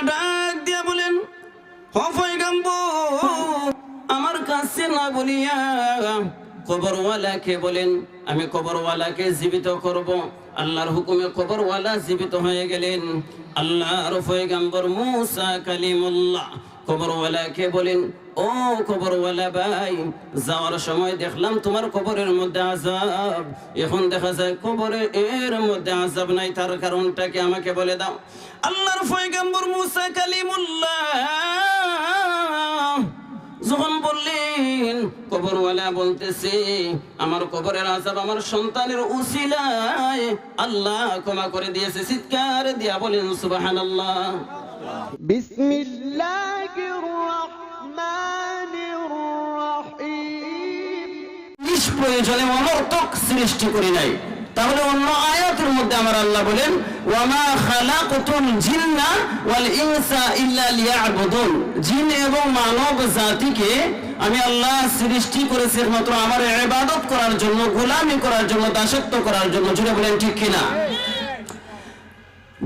ডাক দিয়া বলেন আমার কাছে না বলিয়া বলেন, আমি কবরওয়ালাকে জীবিত করব। আল্লাহর হুকুমে কবরওয়ালা জীবিত হয়ে গেলেন। আল্লাহর পয়গাম্বর মুসা কালিমুল্লাহ কবরওয়ালাকে বলেন, ও কবরওয়ালা ভাই, যাওয়ার সময় দেখলাম তোমার কবরের মধ্যে আজাব এখন দেখা যায় কবরে এর মধ্যে আজাব নাই, তার কারণটা কি আমাকে বলে দাও? আল্লাহর পয়গাম্বর মুসা কালিমুল্লাহ যখন বললেন, কবরওয়ালা বলতেছে, আমার কবরের আজাব আমার সন্তানের উসিলায় আল্লাহ ক্ষমা করে দিয়েছে, চিৎকার দিয়া বলেন, সুবহানাল্লাহ। بسم الله الرحمن الرحيم নিষ্প্রয়োজনে অনর্থক সৃষ্টি করি নাই তাহলে অন্য আয়াতের মধ্যে আমার আল্লাহ বলেন ওয়ামা খালাকুতুল জিন্না ওয়াল ইনসা ইল্লা লিয়াবুদুন জিন এবং মানব জাতিকে আমি আল্লাহ সৃষ্টি করেছি মাত্র আমার ইবাদত করার জন্য গোলামি করার জন্য দাসত্ব করার জন্য জুড়ে বলেন ঠিক কিনা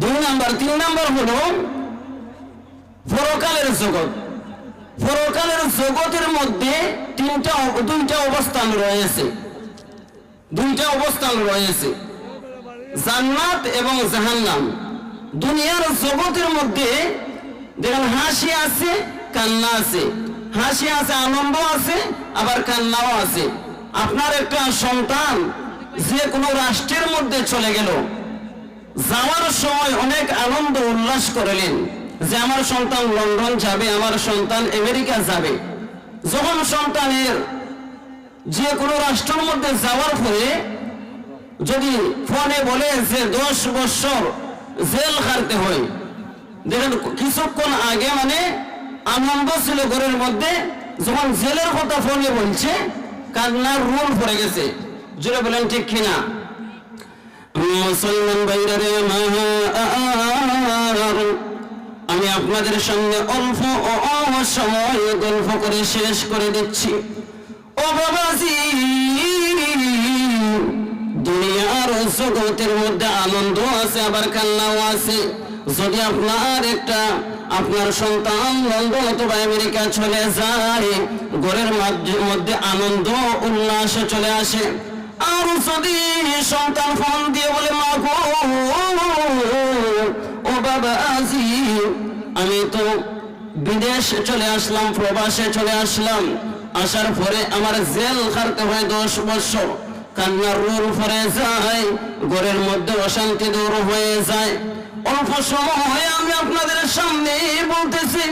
দুই নাম্বার তিন নাম্বার হলো পরকালের জগৎ। পরকালের জগতের মধ্যে তিনটা দুইটা অবস্থান রয়েছে। দুইটা অবস্থান রয়েছে। জান্নাত এবং জাহান্নাম। দুনিয়ার জগতের মধ্যে দেখেন হাসি আছে, কান্না আছে। হাসি আছে, আনন্দ আছে, আবার কান্নাও আছে। আপনার একটা সন্তান যে কোনো রাষ্ট্রের মধ্যে চলে গেল। যাওয়ার সময় অনেক আনন্দ উল্লাস করলেন। যে আমার সন্তান লন্ডন যাবে, আমার সন্তান আমেরিকা যাবে। যখন সন্তানের যে কোনো রাষ্ট্রের মধ্যে যাওয়ার পরে যদি ফোনে বলে যে দশ বছর জেল খাটতে হয়, দেখেন কিছুক্ষণ আগে মানে আনন্দ ছিল ঘরের মধ্যে, যখন জেলের কথা ফোনে বলছে, কান্নার রোল পড়ে গেছে। জুড়ে বলেন ঠিক কিনা? মুসলমান বাইরে আমি আপনাদের সঙ্গে অল্প সময় গল্প করে শেষ করে দিচ্ছি। ও বাবাজি, দুনিয়ার জগতের মধ্যে আনন্দ আছে, আবার কান্নাও আছে। যদি আপনার একটা, আপনার সন্তান লন্ডন অথবা আমেরিকা চলে যায়, ঘরের মধ্যে আনন্দ, উল্লাস চলে আসে। আর যদি সন্তান আমি তো বিদেশ চলে আসলাম, প্রবাসে চলে আসলাম, আসার পরে আমার জেল খাটতে হয় দশ বছর। কান্নার রোল ফরে যায়, ঘরের মধ্যে অশান্তি দূর হয়ে যায়। অল্প সময় আমি আপনাদের সামনে বলতেছি,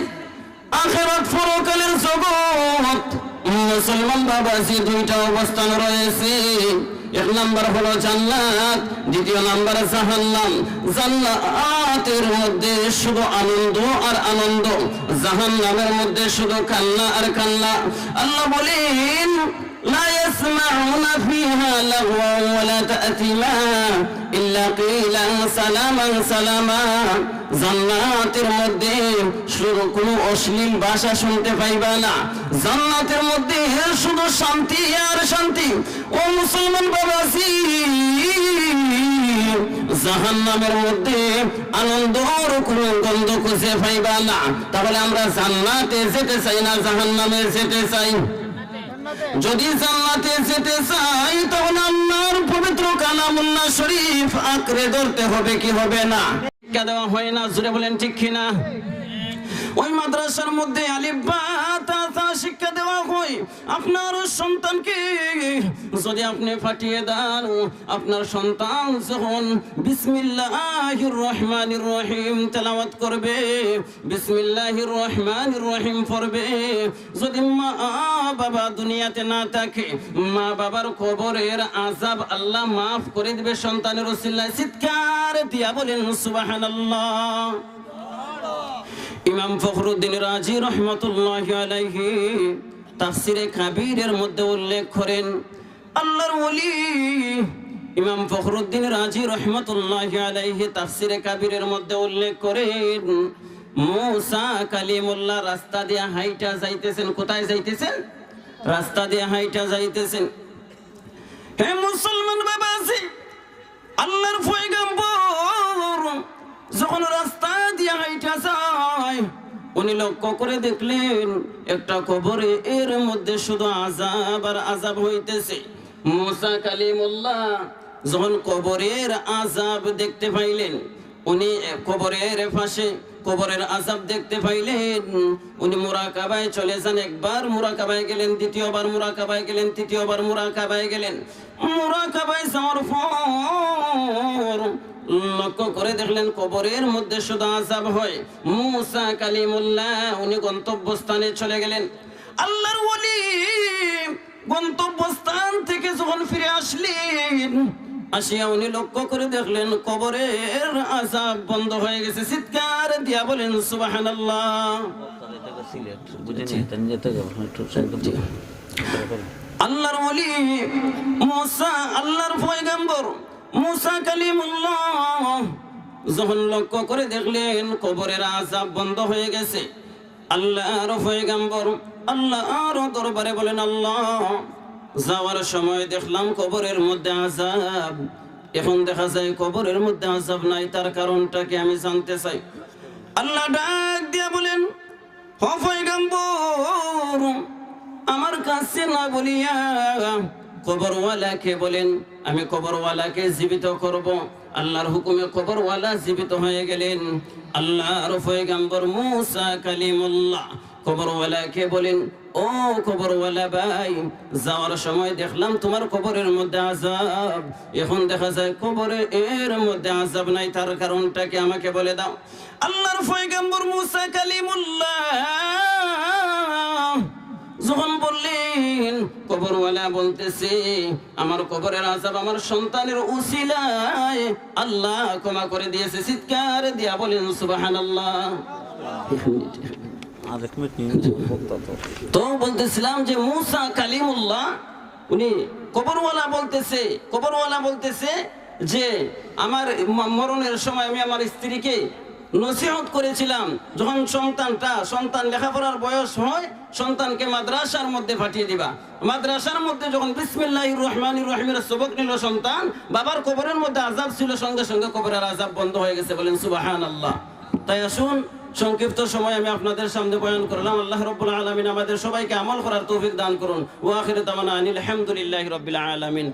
আখেরাত ফরকালের জগৎ মুসলমান বাবাসি দুইটা অবস্থান রয়েছে। এক নাম্বার হলো জান্নাত, দ্বিতীয় নাম্বার জাহান্নাম। জান্নাতের মধ্যে শুধু আনন্দ আর আনন্দ, জাহান্নামের মধ্যে শুধু কান্না আর কান্না। আল্লাহ বলেন لا يسمعون فيها لغوا ولا تأثيما إلا قيلا سلاما سلاما জান্নাতের মধ্যে শুধু কোনো অশ্লীল ভাষা শুনতে পাইবা না জান্নাতের মধ্যে শুধু শান্তি আর শান্তি ও মুসলমান বাবাজি জাহান্নামের মধ্যে আনন্দ কোনো গন্ধ খুঁজে পাইবা না তাহলে আমরা জান্নাতে যেতে চাই না জাহান্নামে যেতে চাই যদি জান্নাতে যেতে চাই, তখন আল্লাহর পবিত্র কালামুল্লাহ শরীফ আঁকড়ে ধরতে হবে কি হবে না? শিক্ষা দেওয়া হয় না জুড়ে বলেন ঠিক কিনা ওই মাদ্রাসার মধ্যে আলিফ বা তা তা শিক্ষা দেওয়া হয়। আপনার সন্তানকে যদি আপনি ফাটিয়ে দেন, আপনার সন্তান যখন বিসমিল্লাহির রহমানির রহিম তেলাওয়াত করবে, বিসমিল্লাহির রহমানির রহিম পড়বে, যদি মা বাবা দুনিয়াতে না থাকে, মা বাবার কবরের আজাব আল্লাহ মাফ করে দিবে সন্তানের ওসিল্লায় চিৎকার দিয়া বলেন, সুবহানাল্লাহ। ইমাম ফখরুদ্দিন রাজি রহমতুল্লাহ আলাইহি তাফসিরে কাবীরের মধ্যে উল্লেখ করেন আল্লাহর ওলি। ইমাম ফখরুদ্দিন রাজি রহমতুল্লাহ আলাইহি তাফসিরে কাবীরের মধ্যে উল্লেখ করেন, মুসা কালিমুল্লাহ, রাস্তা দিয়ে হাইটা যাইতেছেন। কোথায় যাইতেছেন? রাস্তা দিয়ে হাইটা যাইতেছেন। হে মুসলমান বাবা আছে আল্লাহর পয়গম্বর যখন রাস্তা দিয়ে হাইটা যায়, উনি লক্ষ্য করে দেখলেন, একটা কবরে এর মধ্যে শুধু আজাব আর আজাব হইতেছে। মুসা কালিমুল্লাহ যখন কবরের আজাব দেখতে পাইলেন, উনি কবরের পাশে কবরের আজাব দেখতে পাইলেন, উনি মুরাকাবায় চলে যান, একবার মুরাকাবায় গেলেন, দ্বিতীয়বার মুরাকাবায় গেলেন, তৃতীয়বার মুরাকাবায় গেলেন। মুরাকাবায় যাওয়ার পর লক্ষ্য করে দেখলেন কবরের মধ্যে শুধু আজাব হয়। মুসা কালিমুল্লাহ উনি গন্তব্যস্থানে চলে গেলেন। আল্লাহর ওলি গন্তব্যস্থান থেকে যখন ফিরে আসলেন আসিয়া উনি লক্ষ্য করে দেখলেন কবরের আজাব বন্ধ হয়ে গেছে। চিৎকার দিয়া বলেন দিয়ে আল্লাহর ওলি মুসা আল্লাহর পয়গম্বর মুসা কালিমুল্লাহ যখন লক্ষ্য করে দেখলেন কবরের আজাব বন্ধ হয়ে গেছে আল্লাহর পয়গম্বর, আল্লাহর দরবারে বলেন, আল্লাহ, যাওয়ার সময় দেখলাম কবরের মধ্যে আজাব এখন দেখা যায় কবরের মধ্যে আজাব নাই, তার কারণটা কি আমি জানতে চাই? আল্লাহ ডাক দিয়া বলেন হ পয়গম্বর, আমার কাছে না বলিয়া কবরওয়ালাকে বলেন, আমি কবরওয়ালাকে জীবিত করব। আল্লাহর হুকুমে কবরওয়ালা জীবিত হয়ে গেলেন। আল্লাহর পয়গম্বর মুসা কালিমুল্লাহ কবরওয়ালাকে বলেন, ও কবরওয়ালা ভাই, যাওয়ার সময় দেখলাম তোমার কবরের মধ্যে আজাব এখন দেখা যায় কবরে এর মধ্যে আজাব নাই, তার কারণটা কি আমাকে বলে দাও? আল্লাহর পয়গম্বর মুসা কালিমুল্লাহ বলতেছে আমার কবরের আজাব আমার সন্তানের উসিলায় আল্লাহ ক্ষমা করে দিয়েছে চিৎকার দিয়া বলেন বক্তা তো। তো বলতেছিলাম যে মুসা কালিমুল্লাহ উনি কবরওয়ালা বলতেছে কবরওয়ালা বলতেছে যে আমার মরণের সময় আমি আমার স্ত্রীকে নসিহত করেছিলাম। যখন সন্তানটা সন্তান লেখাপড়ার বয়স হয় সন্তানকে মাদ্রাসার মধ্যে পাঠিয়ে দিবা। মাদ্রাসার মধ্যে যখন বিসমিল্লাহ রহমান রহিমের সবক নিল সন্তান বাবার কবরের মধ্যে আজাব ছিল সঙ্গে সঙ্গে কবরের আজাব বন্ধ হয়ে গেছে বলেন সুবাহান আল্লাহ তাই আসুন সংক্ষিপ্ত সময় আমি আপনাদের সামনে বয়ান করলাম। আল্লাহ রব্বুল আলামিন আমাদের সবাইকে আমল করার তৌফিক দান করুন। ওয়া আখিরু দাওয়ানা আনিল হামদুলিল্লাহি রাব্বিল আলামিন।